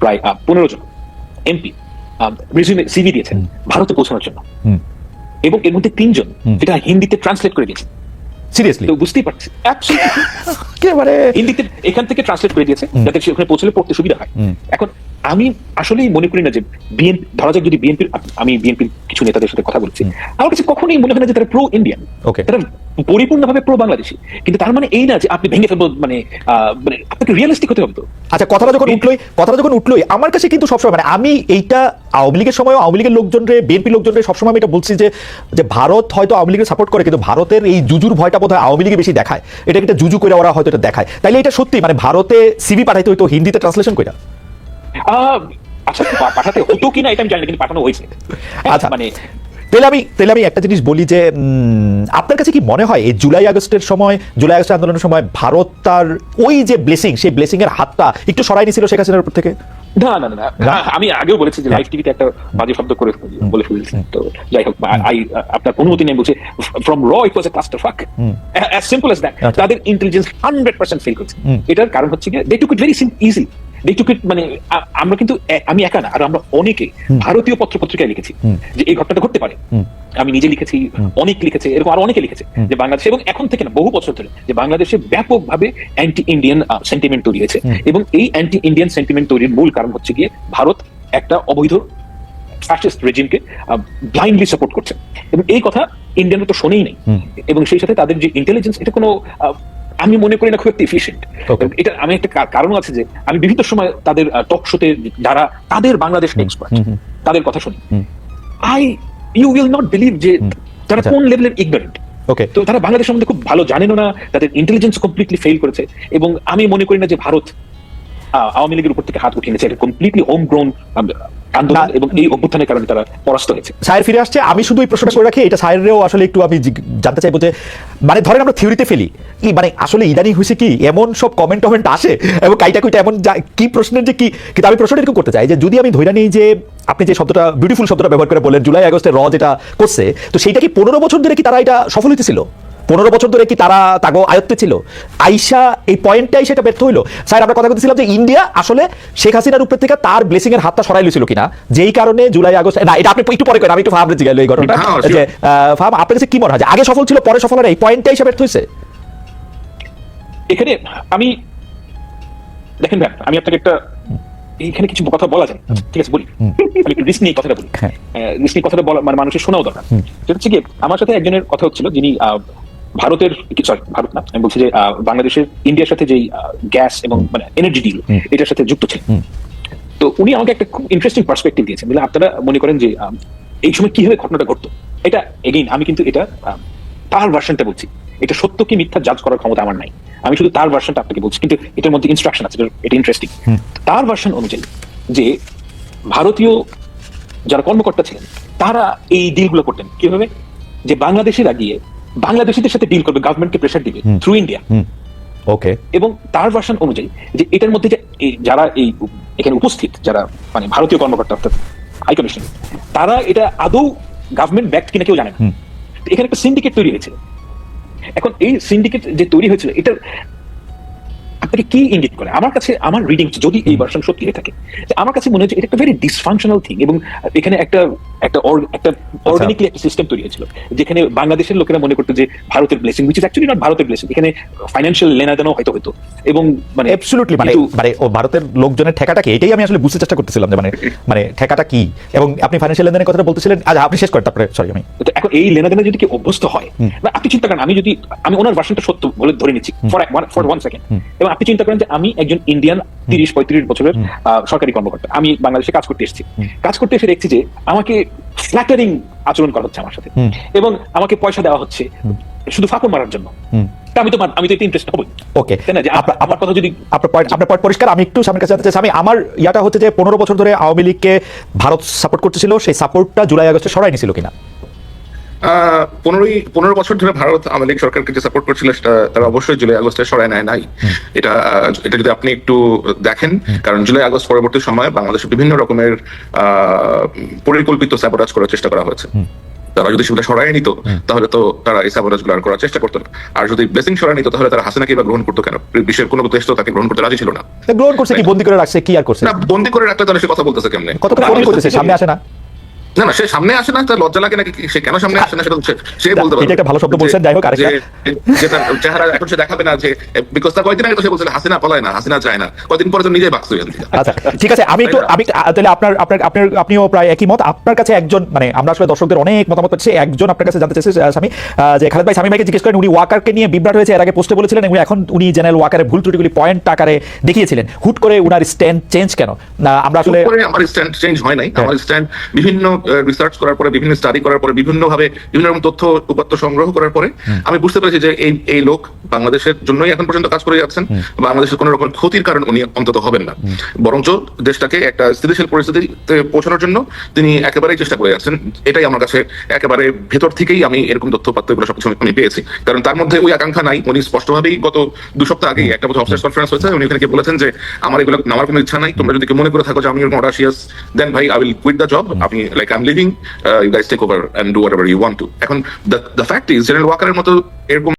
প্রায় পনেরো জন MP resume CV দিয়েছেন ভারতে পৌঁছানোর জন্য। এবং এর মধ্যে তিনজন। যেটা হিন্দিতে ট্রান্সলেট করে দিয়েছে। সিরিয়াসলি তো বুঝতেই পারছি কে একেবারে হিন্দিতে এখান থেকে ট্রান্সলেট করে দিয়েছে যাতে সে ওখানে পৌঁছলে পড়তে সুবিধা হয়। এখন আমি আসলেই মনে করি না যে বিএনপি ধরা যাক যদি বিএনপির আমি বিএনপির কিছু নেতাদের সাথে কথা বলছি। আমার কাছে কখনোই মনে হয় না যে তারা প্রো ইন্ডিয়ান তারা পরিপূর্ণভাবে প্রো বাংলাদেশি কিন্তু তার মানে এই না যে আপনি ভেঙে ফেলব মানে মানে আপনাকে রিয়েলিস্টিক হতে হবে তো। আচ্ছা কথাটা যখন উঠলোই কথাটা যখন উঠলোই আমার কাছে কিন্তু সবসময় মানে আমি এইটা আওয়ামী লীগের সময় আওয়ামী লীগের লোকজনরে বিএনপি লোকজনরে সবসময় আমি এটা বলছি যে যে ভারত হয়তো আওয়ামী লীগের সাপোর্ট করে কিন্তু ভারতের এই জুজুর ভয়টা বোধহয় আওয়ামী লীগে বেশি দেখায়। এটা একটা জুজু করে ওরা হয়তো এটা দেখায়। তাইলে এটা সত্যি মানে ভারতে সিবি পাঠাইতে হইতো হিন্দিতে ট্রান্সলেশন করে আচ্ছা পাঠাতে হতো কিনা এটা আমি জানি কিন্তু পাঠানো হয়েছে। আচ্ছা। মানে তাহলে আমি তাহলে আমি একটা জিনিস বলি যে আপনার কাছে কি মনে হয় এই জুলাই আগস্টের সময় জুলাই আগস্ট আন্দোলনের সময় ভারত তার ওই যে ব্লেসিং সেই ব্লেসিং এর হাতটা একটু সরাই নিছিল শেখ হাসিনার উপর থেকে? না না না? আমি আগেও বলেছি যে লাইভ টিভিতে একটা বাজে শব্দ করে বলে ফেলেছি। তো যাই হোক আই আপনার অনুমতি নেই বলছে ফ্রম র it was a cluster fuck as simple as that. তাদের ইন্টেলিজেন্স হান্ড্রেড পার্সেন্ট ফেল করছে। এটার কারণ হচ্ছে কি দে টুক ইট ভেরি ইজি দে টুক ইট মানে আমরা কিন্তু আমি একা না আর আমরা অনেকে ভারতীয় পত্র পত্রিকায় লিখেছি যে এই ঘটনাটা ঘটতে পারে। আমি নিজে লিখেছি অনেক লিখেছে এরকম আরও অনেকে লিখেছে যে বাংলাদেশ এবং এখন থেকে না বহু বছর ধরে যে বাংলাদেশে ব্যাপকভাবে অ্যান্টি ইন্ডিয়ান সেন্টিমেন্ট তৈরি হয়েছে। এবং এই অ্যান্টি ইন্ডিয়ান সেন্টিমেন্ট তৈরির মূল কারণ হচ্ছে গিয়ে ভারত একটা অবৈধ ফ্যাসিস্ট রেজিমকে ব্লাইন্ডলি সাপোর্ট করছে। এবং এই কথা ইন্ডিয়ানরা তো শোনেই নেই। এবং সেই সাথে তাদের যে ইন্টেলিজেন্স এটা কোনো আমি মনে করি না খুব একটা এফিসিয়েন্ট এটা আমি একটা কারণ আছে যে আমি বিভিন্ন সময় তাদের টক শোতে যারা তাদের বাংলাদেশ এক্সপার্ট। তাদের কথা শুনি। I you will not believe যে তারা আচ্ছা। কোন লেভেলের ইগনোরেন্ট ওকে তো তারা বাংলাদেশ সম্বন্ধে খুব ভালো জানেনও না তাদের ইন্টেলিজেন্স কমপ্লিটলি ফেল করেছে। এবং আমি মনে করি না যে ভারত আওয়ামী লীগের উপর থেকে হাত উঠিয়ে নিয়েছে। এটা কমপ্লিটলি হোম গ্রোন আন্দোলন এবং এই অভ্যুত্থানের কারণে তারা পরাস্ত হয়েছে। সায়ের ফিরে আসছে। আমি শুধু এই প্রশ্নটা করে রাখি এটা সায়েরও আসলে একটু আমি জানতে চাইব যে মানে ধরেন আমরা থিওরিতে ফেলি কি মানে আসলে ইদানিং হয়েছে কি এমন সব কমেন্ট টমেন্ট আসে এবং কাইটা কুইটা এমন কি প্রশ্নের যে কি কিন্তু আমি প্রশ্নটা এরকম করতে চাই যে যদি আমি ধরে নিই যে আপনি যে শব্দটা বিউটিফুল শব্দটা ব্যবহার করে বললেন জুলাই আগস্টে র যেটা করছে তো সেইটা কি পনেরো বছর ধরে কি তারা এটা সফল হইতেছিল? পনেরো বছর ধরে কি তারা তাগো আয়ত্তে ছিল? আইসা এই পয়েন্টটাই সেটা ব্যর্থ হইল। স্যার আমরা কথা বলছিলাম যে ইন্ডিয়া আসলে শেখ হাসিনার উপর থেকে তার ব্লেসিং এর হাতটা সরাই লইছিল কিনা? যেই কারণে জুলাই আগস্ট না এটা আপনি একটু পরে করেন আমি একটু ফাহাম জিগাইলো এই ঘটনাটা। হ্যাঁ, যে ফাহাম আপনার কাছে কি মনে হয়? আগে সফল ছিল পরে সফল হয় এই পয়েন্টটাই হিসাবে ব্যর্থ হয়েছে এখানে আমি দেখেন ভাই আমি আপনাকে একটা এখানে কিছু কথা বলা যায়। ঠিক আছে বলি? আমি একটু রিস্ক নিয়ে কথাটা বলি। হ্যাঁ। রিস্ক নিয়ে কথাটা বলা মানে মানুষের শোনাও দরকার। সেটা হচ্ছে কি আমার সাথে একজনের কথা হচ্ছিল যিনি ভারতের সরি ভারত না আমি বলছি যে বাংলাদেশের ইন্ডিয়ার সাথে যেই গ্যাস এবং মানে এনার্জি ডিল এটার সাথে যুক্ত ছিলেন। তো উনি আমাকে একটা খুব ইন্টারেস্টিং পার্সপেক্টিভ দিয়েছেন। বলে আপনারা মনে করেন যে এই সময় কীভাবে ঘটনাটা ঘটতো? এটা এগেইন আমি কিন্তু এটা তার ভার্সনটা বলছি। এটা সত্য কি মিথ্যা জাজ করার ক্ষমতা আমার নাই। আমি শুধু তার ভার্সনটা আপনাকে বলছি। কিন্তু এটার মধ্যে ইনস্ট্রাকশন আছে এটা- ইন্টারেস্টিং তার ভার্সন অনুযায়ী যে ভারতীয় যারা কর্মকর্তা ছিলেন তারা এই ডিলগুলো করতেন। কীভাবে? যে বাংলাদেশিরা গিয়ে বাংলাদেশিদের সাথে ডিল করবে গভর্নমেন্টকে প্রেশার দিবে থ্রু ইন্ডিয়া ওকে এবং তার ভার্সন অনুযায়ী যে এটার মধ্যে যে যারা এই এখানে উপস্থিত যারা মানে ভারতীয় কর্মকর্তা অর্থাৎ হাই কমিশন তারা এটা আদৌ গভর্নমেন্ট ব্যাক্ট কিনা কেউ জানে না। এখানে একটা সিন্ডিকেট তৈরি হয়েছিল এখন এই সিন্ডিকেট যে তৈরি হয়েছিল এটা আপনাকে কি ইঙ্গিত করে? আমার কাছে আমার রিডিং যদি এই ভার্সন সত্যি হয়ে থাকে আমার কাছে মনে হচ্ছে এটা একটা ভেরি ডিসফাংশনাল থিং এবং এখানে একটা একটা একটা অর্গানিকলি একটা সিস্টেম তৈরি হয়েছিল যেখানে বাংলাদেশের লোকেরা মনে করতো যে ভারতের blessing which is actually not ভারতের ব্লেসিং এখানে ফাইন্যান্সিয়াল লেনাদেনও হয়তো হতো। এবং মানে অ্যাবসলিউটলি মানে মানে ও ভারতের লোকজনের ঠেকাটা কি এটাই আমি আসলে বুঝতে চেষ্টা করতেছিলাম যে মানে মানে ঠেকাটা কি? এবং আপনি ফাইন্যান্সিয়াল লেনদেনের কথাটা বলতেছিলেন আচ্ছা আপনি শেষ করেন তারপরে সরি আমি তো এখন এই লেনাদেনে যদি কেউ অভ্যস্ত হয় আপনি চিন্তা করেন আমি যদি আমি ওনার ভার্সনটা সত্য বলে ধরে নিচ্ছি ফর ফর ওয়ান সেকেন্ড এবং আপনি চিন্তা করেন যে আমি একজন ইন্ডিয়ান তিরিশ পঁয়ত্রিশ বছরের সরকারি কর্মকর্তা আমি বাংলাদেশে কাজ করতে এসেছি। কাজ করতে এসে দেখছি যে আমাকে ফ্ল্যাটারিং আচরণ করা হচ্ছে আমার সাথে। এবং আমাকে পয়সা দেওয়া হচ্ছে শুধু ফাঁকর মারার জন্য। আমি তো আমি তো এতে ইন্টারেস্ট হবই। ওকে। না? যে আপনার আমার কথা যদি আপনার পয়েন্ট আপনার পয়েন্ট পরিষ্কার। আমি একটু সামনের কাছে আমি আমার ইয়াটা হচ্ছে যে পনেরো বছর ধরে আওয়ামী লীগকে ভারত সাপোর্ট করতেছিল সেই সাপোর্টটা জুলাই আগস্টে সরাই নিছিল কিনা? পনেরোই পনেরো বছর ধরে ভারত আওয়ামী লীগ সরকারকে যে সাপোর্ট করছিল সেটা তারা অবশ্যই জুলাই আগস্টে সরায় নেয় নাই। এটা এটা যদি আপনি একটু দেখেন কারণ জুলাই আগস্ট পরবর্তী সময়ে বাংলাদেশে বিভিন্ন রকমের পরিকল্পিত স্যাবোটাজ করার চেষ্টা করা হয়েছে। তারা যদি সেগুলো সরাই নিত তাহলে তো তারা এই সাবোটাজগুলো করার চেষ্টা করতো না। আর যদি ব্লেসিং সরাই নিত তাহলে তারা হাসিনাকে বা গ্রহণ করতো কেন? বিশ্বের কোনো দেশ তো তাকে গ্রহণ করতে রাজি ছিল না। গ্রহণ করছে কি? বন্দি করে রাখছে কি আর করছে? না বন্দি করে রাখলে তাহলে সে কথা বলতেছে কেমনে? কত করে করতেছে সামনে আসে না? না না সে সামনে আসে না তার লজ্জা লাগে নাকি সে কেন সামনে আসে না সেটা সে- বলতে পারবে। একটা ভালো শব্দ বলছেন, যাই হোক, আরেকটা- যে- তার চেহারা এখন সে দেখাবে না যে বিকজ তার কয়েকদিন আগে তো সে বলছিল হাসিনা পলায় না হাসিনা চায় না কয়েকদিন পরে তো নিজেই বাক্স হয়ে আচ্ছা ঠিক আছে আমি একটু আমি তাহলে আপনার আপনার আপনার আপনিও প্রায় একই মত। আপনার কাছে একজন মানে আমরা আসলে দর্শকদের অনেক মতামত হচ্ছে একজন আপনার কাছে জানতে চাইছে স্বামী যে খালেদ ভাই স্বামী ভাইকে জিজ্ঞেস করেন উনি ওয়াকারকে নিয়ে বিভ্রাট হয়েছে এর আগে পোস্টে বলেছিলেন এবং এখন উনি জেনারেল ওয়াকারের ভুল ত্রুটিগুলি পয়েন্ট আকারে দেখিয়েছিলেন। হুট করে উনার স্ট্যান্ড চেঞ্জ কেন? না আমরা আসলে আমার স্ট্যান্ড চেঞ্জ হয় নাই। আমার স্ট্যান্ড বিভিন্ন রিসার্চ করার পরে বিভিন্ন স্টাডি করার পরে বিভিন্ন ভাবে বিভিন্ন রকম তথ্য উপাত্ত সংগ্রহ করার পরে আমি বুঝতে পেরেছি যে এই এই লোক বাংলাদেশের জন্যই এখন পর্যন্ত কাজ করে যাচ্ছেন বাংলাদেশের কোনো রকম ক্ষতির কারণ উনি অন্তত হবেন না। বরঞ্চ দেশটাকে একটা স্থিতিশীল পরিস্থিতিতে পৌঁছানোর জন্য তিনি একেবারেই চেষ্টা করে যাচ্ছেন। এটাই আমার কাছে একেবারে ভেতর থেকেই আমি এরকম তথ্য পাত্র এগুলো সবকিছু আমি পেয়েছি। কারণ তার মধ্যে ওই আকাঙ্ক্ষা নাই। উনি স্পষ্টভাবেই গত দু সপ্তাহ আগেই একটা বোধ অফিসার্স কনফারেন্স হয়েছে। উনি ওখানে বলেছেন যে আমার এগুলো নামার কোনো ইচ্ছা নাই। তোমরা যদি মনে করে থাকো যে আমি অডাসিয়াস দেন ভাই I will quit the job আমি like I am leaving you guys take over and do whatever you want to এখন দ্য ফ্যাক্ট ইজ জেনারেল ওয়াকারের মতো এরকম